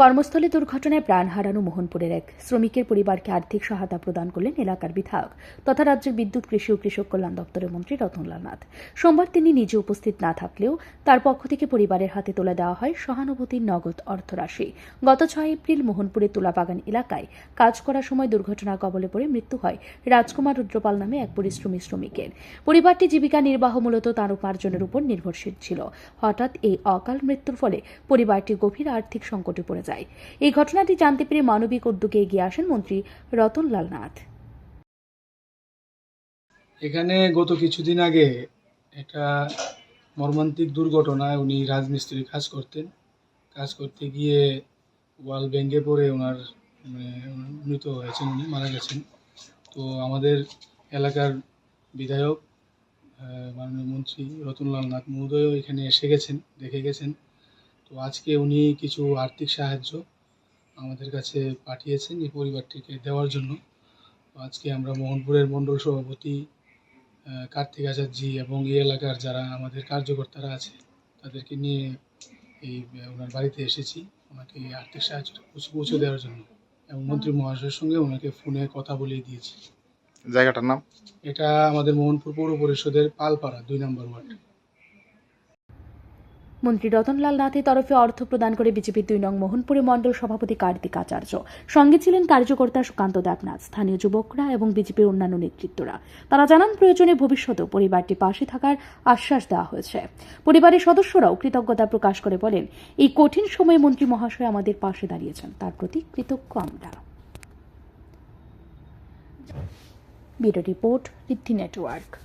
কর্মস্থলে দুর্ঘটনায় প্রাণ হারানো মোহনপুরের এক শ্রমিকের পরিবারকে আর্থিক সহায়তা প্রদান করলেন এলাকার বিধায়ক তথা রাজ্যের বিদ্যুৎ, কৃষি ও কৃষক কল্যাণ দপ্তরের মন্ত্রী রতনলাল নাথ। সোমবার তিনি নিজে উপস্থিত না থাকলেও তার পক্ষ থেকে পরিবারের হাতে তুলে দেওয়া হয় সহানুভূতির নগদ অর্থরাশি। গত ছয় এপ্রিল মোহনপুরের তুলাবাগান এলাকায় কাজ করার সময় দুর্ঘটনার কবলে পড়ে মৃত্যু হয় রাজকুমার রুদ্রপাল নামে এক পরিশ্রমী শ্রমিকের। পরিবারটি জীবিকা নির্বাহ মূলত তার উপার্জনের উপর নির্ভরশীল ছিল। হঠাৎ এই অকাল মৃত্যুর ফলে পরিবারটি গভীর আর্থিক সংকটে পড়ে যায়। এই ঘটনাটি জানতে পেরে মানবিক উদ্যোগে এগিয়ে আসেন মন্ত্রী রতনলাল নাথ। এখানে গত কিছুদিন আগে একটা মর্মান্তিক দুর্ঘটনায় উনি রাজমিস্ত্রি কাজ করতেন। কাজ করতে গিয়ে ওয়াল ভেঙে পড়ে ওনার মানে মৃত হয়েছেন উনি, মারা গেছেন। তো আমাদের এলাকার বিধায়ক মাননীয় মন্ত্রী রতনলাল নাথ মহোদয়ও এখানে এসে গেছেন, দেখে গেছেন। তো আজকে উনি কিছু আর্থিক সাহায্য আমাদের কাছে পাঠিয়েছেন এই পরিবারটিকে দেওয়ার জন্য। তো আজকে আমরা মোহনপুরের মণ্ডল সভাপতি কার্তিক আচার্যি এবং এই এলাকার যারা আমাদের কার্যকর্তারা আছে তাদেরকে নিয়ে এই ওনার বাড়িতে এসেছি ওনাকে আর্থিক সাহায্য পৌঁছে পৌঁছে দেওয়ার জন্য এবং মন্ত্রী মহাশয়ের সঙ্গে ওনাকে ফোনে কথা বলিয়ে দিয়েছি। জায়গাটার নাম? এটা আমাদের মোহনপুর পৌর পরিষদের পালপাড়া দুই নম্বর ওয়ার্ড। মন্ত্রী রতনলাল নাথের তরফে অর্থ প্রদান করে বিজেপির দুই নং মোহনপুরে মণ্ডল সভাপতি কার্তিক আচার্য। সঙ্গে ছিলেন কার্যকর্তা সুকান্ত দেবনাথ, স্থানীয় যুবকরা এবং বিজেপির অন্যান্য নেতৃত্বরা। তারা জানান, প্রয়োজনে ভবিষ্যতেও পরিবারটি পাশে থাকার আশ্বাস দেওয়া হয়েছে। পরিবারের সদস্যরাও কৃতজ্ঞতা প্রকাশ করে বলেন, এই কঠিন সময়ে মন্ত্রী মহাশয় আমাদের পাশে দাঁড়িয়েছেন। তার প্রতি কৃতজ্ঞ আমরা। Bureau report Riddhi network.